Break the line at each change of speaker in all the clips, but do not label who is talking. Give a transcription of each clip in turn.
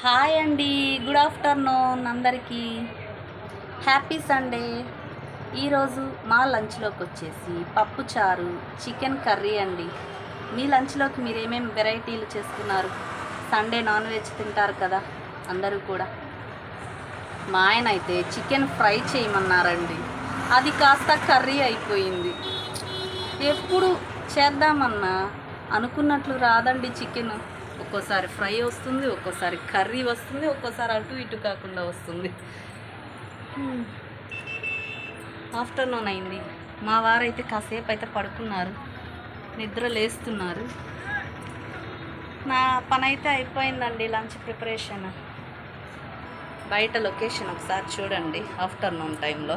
hi అండి good afternoon అందరికీ happy Sunday ఈరోజు మా లంచ్లోకి వచ్చేసి పప్పు చారు చికెన్ కర్రీ అండి మీ లంచ్లోకి మీరు ఏమేమి వెరైటీలు చేసుకున్నారు సండే నాన్ వెజ్ తింటారు కదా అందరూ కూడా మా ఆయన అయితే చికెన్ ఫ్రై చేయమన్నారండి అది కాస్త కర్రీ అయిపోయింది ఎప్పుడు చేద్దామన్నా అనుకున్నట్లు రాదండి చికెను ఒక్కోసారి ఫ్రై వస్తుంది ఒక్కోసారి కర్రీ వస్తుంది ఒక్కోసారి అటు ఇటు కాకుండా వస్తుంది ఆఫ్టర్నూన్ అయింది మా వారైతే కాసేపు అయితే పడుకున్నారు నిద్ర లేస్తున్నారు నా పని అయితే అయిపోయిందండి లంచ్ ప్రిపరేషన్ బయట లొకేషన్ ఒకసారి చూడండి ఆఫ్టర్నూన్ టైంలో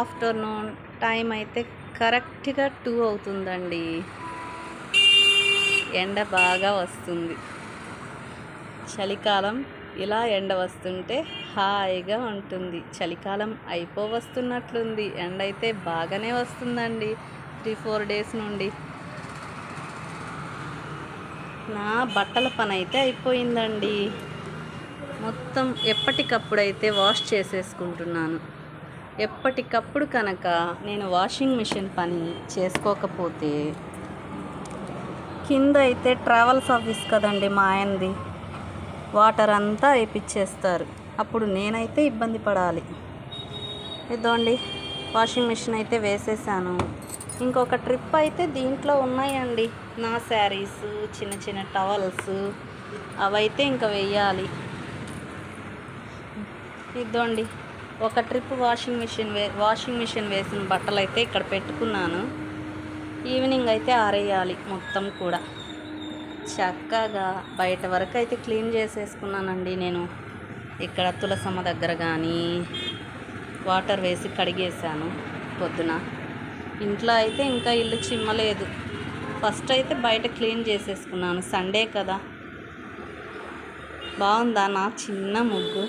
ఆఫ్టర్నూన్ టైం అయితే కరెక్ట్గా టూ అవుతుందండి ఎండ బాగా వస్తుంది చలికాలం ఇలా ఎండ వస్తుంటే హాయిగా ఉంటుంది చలికాలం అయిపో వస్తున్నట్లుంది ఎండ అయితే బాగానే వస్తుందండి త్రీ ఫోర్ డేస్ నుండి నా బట్టల పని అయితే అయిపోయిందండి మొత్తం ఎప్పటికప్పుడు అయితే వాష్ చేసేసుకుంటున్నాను ఎప్పటికప్పుడు కనుక నేను వాషింగ్ మిషన్ పని చేసుకోకపోతే కింద అయితే ట్రావెల్స్ ఆఫీస్ కదండి మా ఆయనది వాటర్ అంతా వేయించేస్తారు అప్పుడు నేనైతే ఇబ్బంది పడాలి ఇదోండి వాషింగ్ మిషన్ అయితే వేసేసాను ఇంకొక ట్రిప్ అయితే దీంట్లో ఉన్నాయండి నా శారీస్ చిన్న చిన్న టవల్స్ అవైతే ఇంకా వేయాలి ఇదోండి ఒక ట్రిప్ వాషింగ్ మిషన్ వే వాషింగ్ మిషన్ వేసిన బట్టలు అయితే ఇక్కడ పెట్టుకున్నాను ఈవినింగ్ అయితే ఆరేయాలి మొత్తం కూడా చక్కగా బయట వరకు అయితే క్లీన్ చేసేసుకున్నానండి నేను ఇక్కడ తులసమ్మ దగ్గర కానీ వాటర్ వేసి కడిగేశాను పొద్దున ఇంట్లో అయితే ఇంకా ఇల్లు చిమ్మలేదు ఫస్ట్ అయితే బయట క్లీన్ చేసేసుకున్నాను సండే కదా బాగుందా నా చిన్న ముగ్గు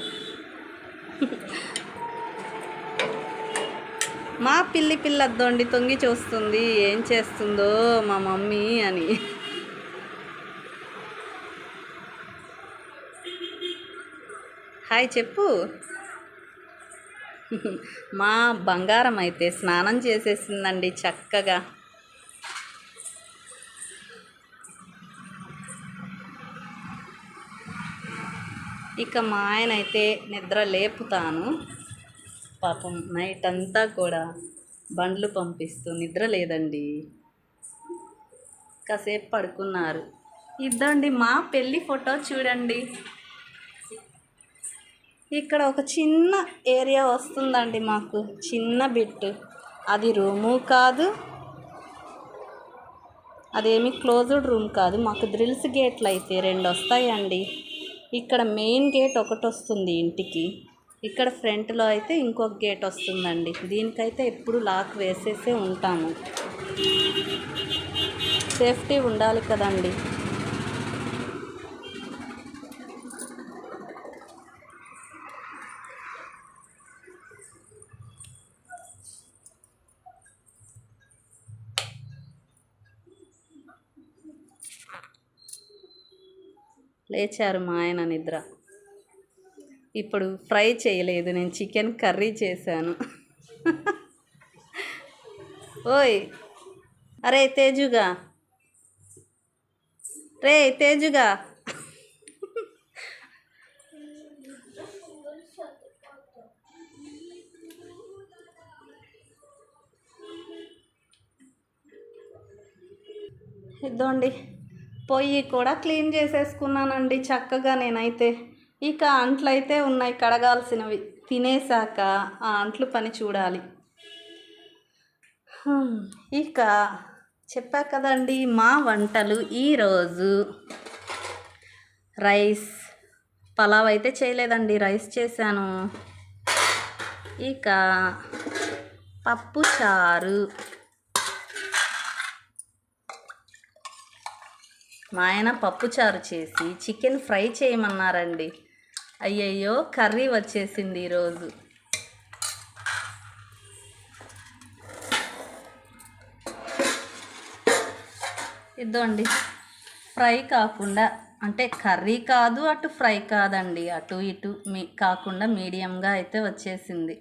మా పిల్లి పిల్ల పిల్లద్దోండి తొంగి చూస్తుంది ఏం చేస్తుందో మా మమ్మీ అని హాయ్ చెప్పు మా బంగారం అయితే స్నానం చేసేసిందండి చక్కగా ఇక మా ఆయన అయితే నిద్ర లేపుతాను పాపం నైట్ అంతా కూడా బండ్లు పంపిస్తూ నిద్ర లేదండి కాసేపు పడుకున్నారు ఇద్దండి మా పెళ్ళి ఫోటో చూడండి ఇక్కడ ఒక చిన్న ఏరియా వస్తుందండి మాకు చిన్న బిట్టు అది రూము కాదు అదేమి క్లోజ్డ్ రూమ్ కాదు మాకు డ్రిల్స్ గేట్లు అయితే రెండు వస్తాయండి ఇక్కడ మెయిన్ గేట్ ఒకటి వస్తుంది ఇంటికి ఇక్కడ ఫ్రంట్లో అయితే ఇంకొక గేట్ వస్తుందండి దీనికైతే ఎప్పుడు లాక్ వేసేసే ఉంటాము సేఫ్టీ ఉండాలి కదండి లేచారు మా ఆయన నిద్ర ఇప్పుడు ఫ్రై చేయలేదు నేను చికెన్ కర్రీ చేశాను ఓయ్ అరే తేజుగా రే తేజుగా ఇదండి పొయ్యి కూడా క్లీన్ చేసేసుకున్నానండి చక్కగా నేనైతే ఇక అంట్లయితే ఉన్నాయి కడగాల్సినవి తినేశాక ఆ అంట్లు పని చూడాలి ఇక చెప్పా కదండి మా వంటలు ఈరోజు రైస్ పలావ్ అయితే చేయలేదండి రైస్ చేశాను ఇక పప్పు చారు మా ఆయన పప్పు చారు చేసి చికెన్ ఫ్రై చేయమన్నారండి అయ్యయ్యో కర్రీ వచ్చేసింది ఈరోజు ఇద్దండి ఫ్రై కాకుండా అంటే కర్రీ కాదు అటు ఫ్రై కాదండి అటు ఇటు మీ కాకుండా మీడియంగా అయితే వచ్చేసింది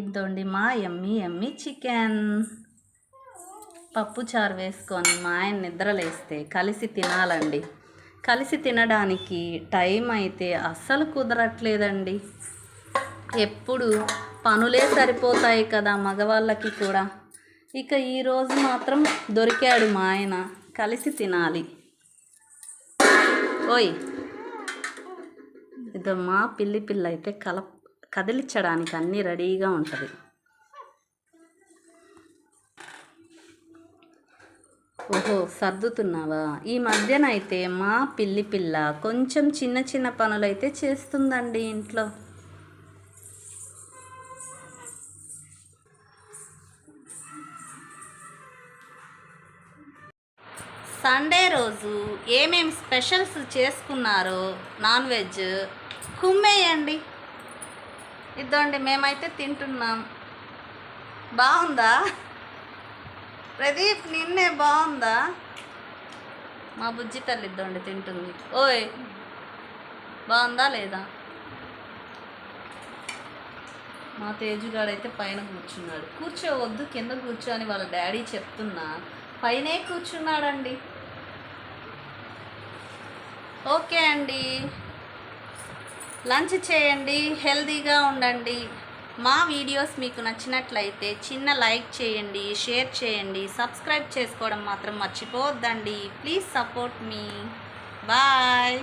ఇద్దండి మా ఎమ్మి ఎమ్మి చికెన్ పప్పు చారు వేసుకొని మా ఆయన నిద్రలేస్తే కలిసి తినాలండి కలిసి తినడానికి టైం అయితే అస్సలు కుదరట్లేదండి ఎప్పుడు పనులే సరిపోతాయి కదా మగవాళ్ళకి కూడా ఇక ఈరోజు మాత్రం దొరికాడు మా ఆయన కలిసి తినాలి ఓయ్ ఇదో మా పిల్లి పిల్ల అయితే కల కదిలించడానికి అన్నీ రెడీగా ఉంటుంది ఓహో సర్దుతున్నావా ఈ మధ్యన అయితే మా పిల్లి పిల్ల కొంచెం చిన్న చిన్న పనులైతే చేస్తుందండి ఇంట్లో సండే రోజు ఏమేమి స్పెషల్స్ చేసుకున్నారో నాన్ వెజ్ కుమ్మేయండి ఇద్దండి మేమైతే తింటున్నాం బాగుందా ప్రదీప్ నిన్నే బాగుందా మా బుజ్జి తల్లిద్దండి తింటుంది ఓయ్ బాగుందా లేదా మా తేజుగాడైతే పైన కూర్చున్నాడు కూర్చోవద్దు కింద కూర్చోని వాళ్ళ డాడీ చెప్తున్నా పైనే కూర్చున్నాడండి ఓకే అండి లంచ్ చేయండి హెల్దీగా ఉండండి మా వీడియోస్ మీకు నచ్చినట్లయితే చిన్న లైక్ చేయండి షేర్ చేయండి సబ్స్క్రైబ్ చేసుకోవడం మాత్రం మర్చిపోవద్దండి ప్లీజ్ సపోర్ట్ మీ బాయ్